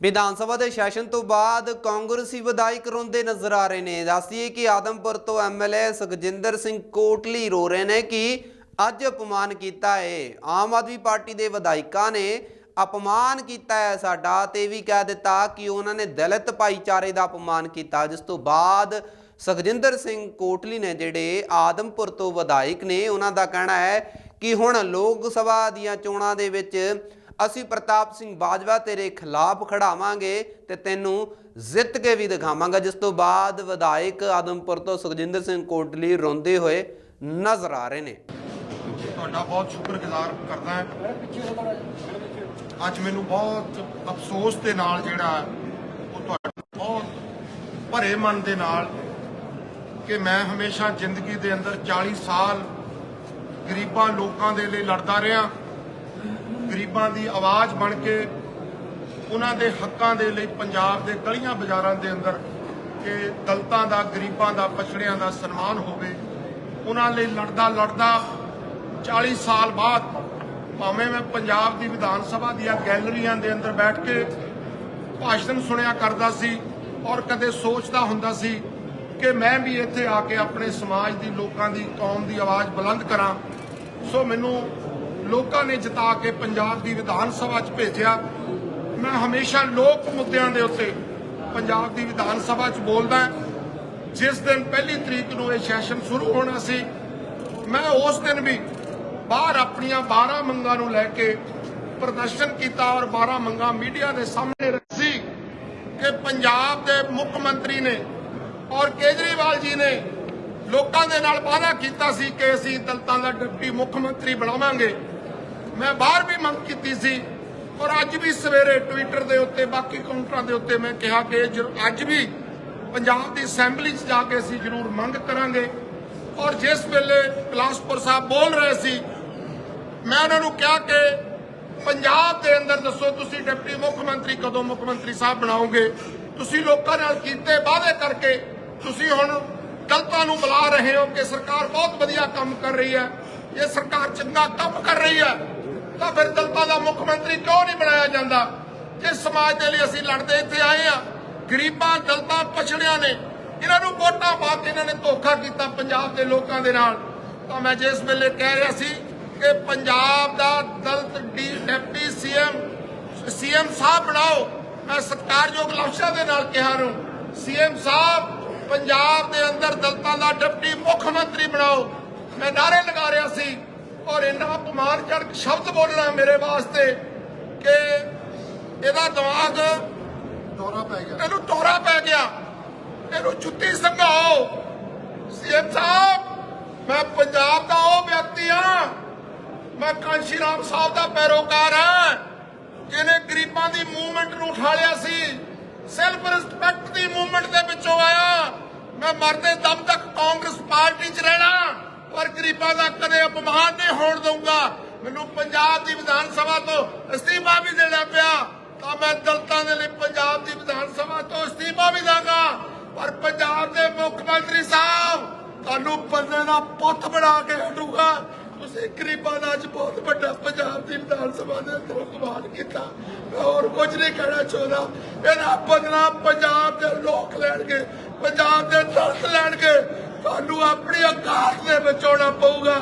ਵਿਧਾਨ ਸਭਾ ਦੇ ਸੈਸ਼ਨ ਤੋਂ ਬਾਅਦ ਕਾਂਗਰਸੀ ਵਿਧਾਇਕ ਰੋਂਦੇ ਨਜ਼ਰ ਆ ਰਹੇ ਨੇ। ਦੱਸਦੀਏ ਕਿ ਆਦਮਪੁਰ ਤੋਂ ਐਮਐਲਏ ਸੁਖਜਿੰਦਰ ਸਿੰਘ ਕੋਟਲੀ ਰੋ ਰਹੇ ਨੇ ਕਿ ਅੱਜ ਅਪਮਾਨ ਕੀਤਾ ਹੈ ਆਮ ਆਦਮੀ ਪਾਰਟੀ ਦੇ ਵਿਧਾਇਕਾਂ ਨੇ ਅਪਮਾਨ ਕੀਤਾ ਹੈ ਸਾਡਾ ਤੇ ਇਹ ਵੀ ਕਹਿ ਦਿੱਤਾ ਕਿ ਉਹਨਾਂ ਨੇ ਦਲਿਤ ਭਾਈਚਾਰੇ ਦਾ ਅਪਮਾਨ ਕੀਤਾ। ਜਿਸ ਤੋਂ ਬਾਅਦ ਸੁਖਜਿੰਦਰ ਸਿੰਘ ਕੋਟਲੀ ਨੇ ਜਿਹੜੇ ਆਦਮਪੁਰ ਤੋਂ ਵਿਧਾਇਕ ਨੇ, ਉਹਨਾਂ ਦਾ ਕਹਿਣਾ ਹੈ ਕਿ ਹੁਣ ਲੋਕ ਸਭਾ ਦੀਆਂ ਚੋਣਾਂ ਦੇ ਵਿੱਚ ਅਸੀਂ ਪ੍ਰਤਾਪ ਸਿੰਘ ਬਾਜਵਾ ਤੇਰੇ ਖਿਲਾਫ ਖੜਾਵਾਂਗੇ ਤੇ ਤੈਨੂੰ ਜਿੱਤ ਕੇ ਵੀ ਦਿਖਾਵਾਂਗਾ। ਜਿਸ ਤੋਂ ਬਾਅਦ ਵਿਧਾਇਕ ਆਦਮਪੁਰ ਤੋਂ ਸੁਖਜਿੰਦਰ ਸਿੰਘ ਕੋਟਲੀ ਰੋਂਦੇ ਹੋਏ ਨਜ਼ਰ ਆ ਰਹੇ ਨੇ। ਤੁਹਾਡਾ ਬਹੁਤ ਸ਼ੁਕਰਗੁਜ਼ਾਰ ਕਰਦਾ ਹਾਂ। ਅੱਜ ਮੈਨੂੰ ਬਹੁਤ ਅਫਸੋਸ ਦੇ ਨਾਲ ਜਿਹੜਾ ਉਹ ਤੁਹਾਡਾ ਬਹੁਤ ਭਰੇ ਮਨ ਦੇ ਨਾਲ ਕਿ ਮੈਂ ਹਮੇਸ਼ਾ ਜ਼ਿੰਦਗੀ ਦੇ ਅੰਦਰ 40 ਸਾਲ ਗਰੀਬਾਂ ਲੋਕਾਂ ਦੇ ਲਈ ਲੜਦਾ ਰਿਹਾ। ਗਰੀਬਾਂ ਦੀ ਆਵਾਜ਼ ਬਣ ਕੇ ਉਹਨਾਂ ਦੇ ਹੱਕਾਂ ਦੇ ਲਈ ਪੰਜਾਬ ਦੇ ਗਲੀਆਂ ਬਾਜ਼ਾਰਾਂ ਦੇ ਅੰਦਰ ਕਿ ਦਲਤਾਂ ਦਾ, ਗਰੀਬਾਂ ਦਾ, ਪਛੜਿਆਂ ਦਾ ਸਨਮਾਨ ਹੋਵੇ, ਉਹਨਾਂ ਲਈ ਲੜਦਾ ਲੜਦਾ 40 ਸਾਲ ਬਾਅਦ ਭਾਵੇਂ ਮੈਂ ਪੰਜਾਬ ਦੀ ਵਿਧਾਨ ਸਭਾ ਦੀਆਂ ਗੈਲਰੀਆਂ ਦੇ ਅੰਦਰ ਬੈਠ ਕੇ ਭਾਸ਼ਣ ਸੁਣਿਆ ਕਰਦਾ ਸੀ ਔਰ ਕਦੇ ਸੋਚਦਾ ਹੁੰਦਾ ਸੀ ਕਿ ਮੈਂ ਵੀ ਇੱਥੇ ਆ ਕੇ ਆਪਣੇ ਸਮਾਜ ਦੀ, ਲੋਕਾਂ ਦੀ, ਕੌਮ ਦੀ ਆਵਾਜ਼ ਬੁਲੰਦ ਕਰਾਂ। ਸੋ ਮੈਨੂੰ ਲੋਕਾਂ ਨੇ ਜਿਤਾ ਕੇ ਪੰਜਾਬ ਦੀ ਵਿਧਾਨ ਸਭਾ 'ਚ ਭੇਜਿਆ। ਮੈਂ ਹਮੇਸ਼ਾ ਲੋਕ ਮੁੱਦਿਆਂ ਦੇ ਉੱਤੇ ਪੰਜਾਬ ਦੀ ਵਿਧਾਨ ਸਭਾ 'ਚ ਬੋਲਦਾ ਜਿਸ ਦਿਨ ਪਹਿਲੀ ਤਰੀਕ ਨੂੰ ਇਹ ਸੈਸ਼ਨ ਸ਼ੁਰੂ ਹੋਣਾ ਸੀ, ਮੈਂ ਉਸ ਦਿਨ ਵੀ ਬਾਹਰ ਆਪਣੀਆਂ 12 ਮੰਗਾਂ ਨੂੰ ਲੈ ਕੇ ਪ੍ਰਦਰਸ਼ਨ ਕੀਤਾ ਔਰ 12 ਮੰਗਾਂ ਮੀਡੀਆ ਦੇ ਸਾਹਮਣੇ ਰੱਖੀ ਕਿ ਪੰਜਾਬ ਦੇ ਮੁੱਖ ਮੰਤਰੀ ਨੇ ਔਰ ਕੇਜਰੀਵਾਲ ਜੀ ਨੇ ਲੋਕਾਂ ਦੇ ਨਾਲ ਵਾਅਦਾ ਕੀਤਾ ਸੀ ਕਿ ਅਸੀਂ ਦਲਤਾਂ ਦਾ ਡਿਪਟੀ ਮੁੱਖ ਮੰਤਰੀ ਬਣਾਵਾਂਗੇ। ਮੈਂ ਬਾਹਰ ਵੀ ਮੰਗ ਕੀਤੀ ਸੀ ਔਰ ਅੱਜ ਵੀ ਸਵੇਰੇ ਟਵਿੱਟਰ ਦੇ ਉੱਤੇ, ਬਾਕੀ ਕਾਊਂਟਰਾਂ ਦੇ ਉੱਤੇ ਮੈਂ ਕਿਹਾ ਕਿ ਅੱਜ ਵੀ ਪੰਜਾਬ ਦੀ ਅਸੈਂਬਲੀ 'ਚ ਜਾ ਕੇ ਅਸੀਂ ਜ਼ਰੂਰ ਮੰਗ ਕਰਾਂਗੇ। ਔਰ ਜਿਸ ਵੇਲੇ ਕਲਾਸਪੁਰ ਸਾਹਿਬ ਬੋਲ ਰਹੇ ਸੀ, ਮੈਂ ਉਹਨਾਂ ਨੂੰ ਕਿਹਾ ਕਿ ਪੰਜਾਬ ਦੇ ਅੰਦਰ ਦੱਸੋ ਤੁਸੀਂ ਡਿਪਟੀ ਮੁੱਖ ਮੰਤਰੀ ਕਦੋਂ ਮੁੱਖ ਮੰਤਰੀ ਸਾਹਿਬ ਬਣਾਓਗੇ? ਤੁਸੀਂ ਲੋਕਾਂ ਨਾਲ ਕੀਤੇ ਵਾਅਦੇ ਕਰਕੇ ਤੁਸੀਂ ਹੁਣ ਦਲਤਾਂ ਨੂੰ ਬੁਲਾ ਰਹੇ ਹੋ ਕਿ ਸਰਕਾਰ ਬਹੁਤ ਵਧੀਆ ਕੰਮ ਕਰ ਰਹੀ ਹੈ। ਇਹ ਸਰਕਾਰ ਚੰਗਾ ਕੰਮ ਕਰ ਰਹੀ ਹੈ। ਤਾਂ ਫਿਰ ਦਲਤਾਂ ਦਾ ਮੁੱਖ ਮੰਤਰੀ ਕਿਉਂ ਨਹੀਂ ਬਣਾਇਆ ਜਾਂਦਾ? ਜਿਸ ਸਮਾਜ ਦੇ ਲਈ ਅਸੀਂ ਲੜਦੇ ਇੱਥੇ ਆਏ ਆ ਗਰੀਬਾਂ, ਦਲਤਾਂ ਪਛੜਿਆਂ ਨੇ, ਇਹਨਾਂ ਨੂੰ ਵੋਟਾਂ ਪਾ ਕੇ ਇਹਨਾਂ ਨੇ ਧੋਖਾ ਕੀਤਾ ਪੰਜਾਬ ਦੇ ਲੋਕਾਂ ਦੇ ਨਾਲ। ਤਾਂ ਮੈਂ ਜਿਸ ਵੇਲੇ ਕਹਿ ਰਿਹਾ ਸੀ ਕਿ ਪੰਜਾਬ ਦਾ ਦਲਤ ਡਿਪਟੀ ਸੀਐਮ ਸੀਐਮ ਸਾਹਿਬ ਬਣਾਓ, ਮੈਂ ਸਤਿਕਾਰਯੋਗ ਲਫ਼ਜ਼ਾਂ ਦੇ ਨਾਲ ਕਿਹਾ ਨੂੰ, ਸੀਐਮ ਸਾਹਿਬ, ਪੰਜਾਬ ਦੇ ਅੰਦਰ ਦਲਤਾਂ ਦਾ ਡਿਪਟੀ ਮੁੱਖ ਮੰਤਰੀ ਬਣਾਓ। ਮੈਂ ਨਾਰੇ ਲਗਾ ਰਿਹਾ ਸੀ ਔਰ ਇੰਨਾ ਅਪਮਾਨਜਨਕ ਸ਼ਬਦ ਬੋਲਣਾ ਮੇਰੇ ਵਾਸਤੇ ਕਿ ਇਹਦਾ ਦਿਮਾਗ ਦੌਰਾ ਪੈ ਗਿਆ। ਇਹਨੂੰ ਦੌਰਾ ਪੈ ਗਿਆ। ਇਹਨੂੰ ਜੁੱਤੀ ਸੰਘਾਓ ਸੀਐਮ ਸਾਹਿਬ ਮੈਂ ਪੰਜਾਬ ਦਾ ਉਹ ਵਿਅਕਤੀ ਹਾਂ। ਮੈਂ ਕਾਂਸ਼ੀ ਰਾਮ ਸਾਹਿਬ ਦਾ ਪੈਰੋਕਾਰ ਹਾਂ। ਜਿਹਨੇ ਗਰੀਬਾਂ ਦੀ ਮੂਵਮੈਂਟ ਨੂੰ ਉਠਾਲਿਆ ਸੀ। ਸੈਲਫ ਰਿਸਪੈਕਟ ਦੀ ਮੂਵਮੈਂਟ ਦੇ ਵਿੱਚੋਂ ਆਇਆ। ਮੈਂ ਮਰਦੇ ਦਮ ਤੱਕ ਕਾਂਗਰਸ ਪਾਰਟੀ 'ਚ ਰਹਿਣਾ। ਪਰ ਗਰੀਬਾਂ ਦਾ ਕਦੇ ਅਪਮਾਨ ਨਹੀਂ ਹੋਣ ਦਊਂਗਾ। ਮੈਨੂੰ ਪੰਜਾਬ ਦੀ ਵਿਧਾਨ ਸਭਾ ਤੋਂ ਅਸਤੀਫਾ ਵੀ ਦੇਣਾ ਪਿਆ। ਤਾਂ ਮੈਂ ਦਲਤਾਂ ਦੇ ਲਈ ਪੰਜਾਬ ਦੀ ਵਿਧਾਨ ਸਭਾ ਤੋਂ ਅਸਤੀਫਾ ਵੀ ਦਾਂਗਾ ਪਰ ਪੰਜਾਬ ਦੇ ਮੁੱਖ ਮੰਤਰੀ ਸਾਹਿਬ, ਤੁਹਾਨੂੰ ਬੰਦੇ ਦਾ ਪੁੱਤ ਬਣਾ ਕੇ ਹਟੂਗਾ। ਤੁਸੀਂ ਗਰੀਬਾਂ ਦਾ ਅੱਜ ਬਹੁਤ ਵੱਡਾ ਪੰਜਾਬ ਦੀ ਵਿਧਾਨ ਸਭਾ ਦੇ ਅੰਦਰ ਅਪਮਾਨ ਕੀਤਾ। ਮੈਂ ਹੋਰ ਕੁਝ ਨਹੀਂ ਕਹਿਣਾ ਚਾਹੁੰਦਾ। ਇਹਦਾ ਬਦਲਾ ਪੰਜਾਬ ਦੇ ਲੋਕ ਲੈਣਗੇ, ਪੰਜਾਬ ਦੇ ਦਰਦ ਲੈਣਗੇ। ਤੁਹਾਨੂੰ ਆਪਣੀ ਔਕਾਤ ਦੇ ਵਿੱਚ ਪਊਗਾ।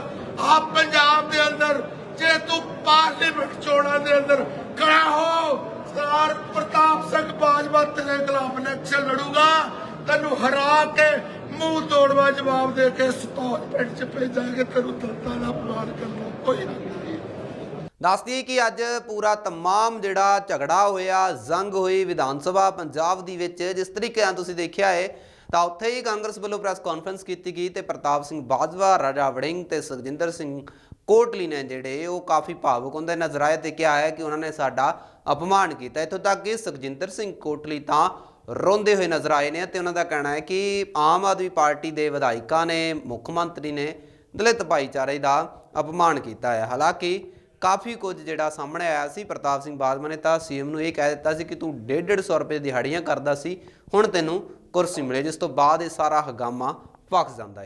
ਆਪ ਪੰਜਾਬ ਦੇ ਅੰਦਰ, ਜੇ ਤੂੰ ਪਾਰਲੀਮੈਂਟ ਚੋਣਾਂ ਦੇ ਅੰਦਰ ਖੜਾ ਹੋ, ਸਰਦਾਰ ਪ੍ਰਤਾਪ ਸਿੰਘ ਬਾਜਵਾ ਤੇਰੇ ਖਿਲਾਫ ਇਲੈਕਸ਼ਨ ਲੜੂਗਾ। ਤੈਨੂੰ ਹਰਾ ਕੇ ਮੂੰਹ ਤੋੜਵਾ ਜਵਾਬ ਦੇ ਕੇ ਸਤੌਜ ਪਿੰਡ ਚ ਭੇਜਾਂਗੇ ਤੈਨੂੰ ਦਲਤਾਂ ਦਾ ਅਪਮਾਨ ਕਰਨਾ ਕੋਈ ਨਹੀਂ। ਦੱਸਦੀ ਕਿ ਅੱਜ ਪੂਰਾ ਤਮਾਮ ਜਿਹੜਾ ਝਗੜਾ ਹੋਇਆ, ਜ਼ੰਗ ਹੋਈ ਵਿਧਾਨ ਸਭਾ ਪੰਜਾਬ ਦੀ ਵਿੱਚ, ਜਿਸ ਤਰੀਕੇ ਨਾਲ ਤੁਸੀਂ ਦੇਖਿਆ ਹੈ ਤਾਂ ਉੱਥੇ ਹੀ ਕਾਂਗਰਸ ਵੱਲੋਂ ਪ੍ਰੈਸ ਕਾਨਫਰੰਸ ਕੀਤੀ ਗਈ ਤੇ ਪ੍ਰਤਾਪ ਸਿੰਘ ਬਾਜਵਾ, ਰਾਜਾ ਵੜਿੰਗ ਤੇ ਸੁਖਜਿੰਦਰ ਸਿੰਘ ਕੋਟਲੀ ਨੇ ਜਿਹੜੇ ਉਹ ਕਾਫੀ ਭਾਵੁਕ ਹੁੰਦੇ ਨਜ਼ਰ ਆਏ ਤੇ ਕਿਹਾ ਹੈ ਕਿ ਉਹਨਾਂ ਨੇ ਸਾਡਾ ਅਪਮਾਨ ਕੀਤਾ। ਇੱਥੋਂ ਤੱਕ ਕਿ ਸੁਖਜਿੰਦਰ ਸਿੰਘ ਕੋਟਲੀ ਤਾਂ ਰੋਂਦੇ ਹੋਏ ਨਜ਼ਰ ਆਏ ਨੇ ਤੇ ਉਹਨਾਂ ਦਾ ਕਹਿਣਾ ਹੈ ਕਿ ਆਮ ਆਦਮੀ ਪਾਰਟੀ ਦੇ ਵਿਧਾਇਕਾਂ ਨੇ, ਮੁੱਖ ਮੰਤਰੀ ਨੇ ਦਲਿਤ ਭਾਈਚਾਰੇ ਦਾ ਅਪਮਾਨ ਕੀਤਾ ਹੈ। ਹਾਲਾਂਕਿ ਕਾਫੀ ਕੁਝ ਜਿਹੜਾ ਸਾਹਮਣੇ ਆਇਆ ਸੀ ਪ੍ਰਤਾਪ ਸਿੰਘ ਬਾਦਮਾ ਨੇ ਤਾਂ ਸੀਐਮ ਨੂੰ ਇਹ ਕਹਿ ਦਿੱਤਾ ਸੀ ਕਿ ਤੂੰ 150 ਰੁਪਏ ਦਿਹਾੜੀਆਂ ਕਰਦਾ ਸੀ, ਹੁਣ ਤੈਨੂੰ ਕੁਰਸੀ ਮਿਲੇ ਜਿਸ ਤੋਂ ਬਾਅਦ ਇਹ ਸਾਰਾ ਹਗਾਮਾ ਫਸ ਜਾਂਦਾ ਹੈ।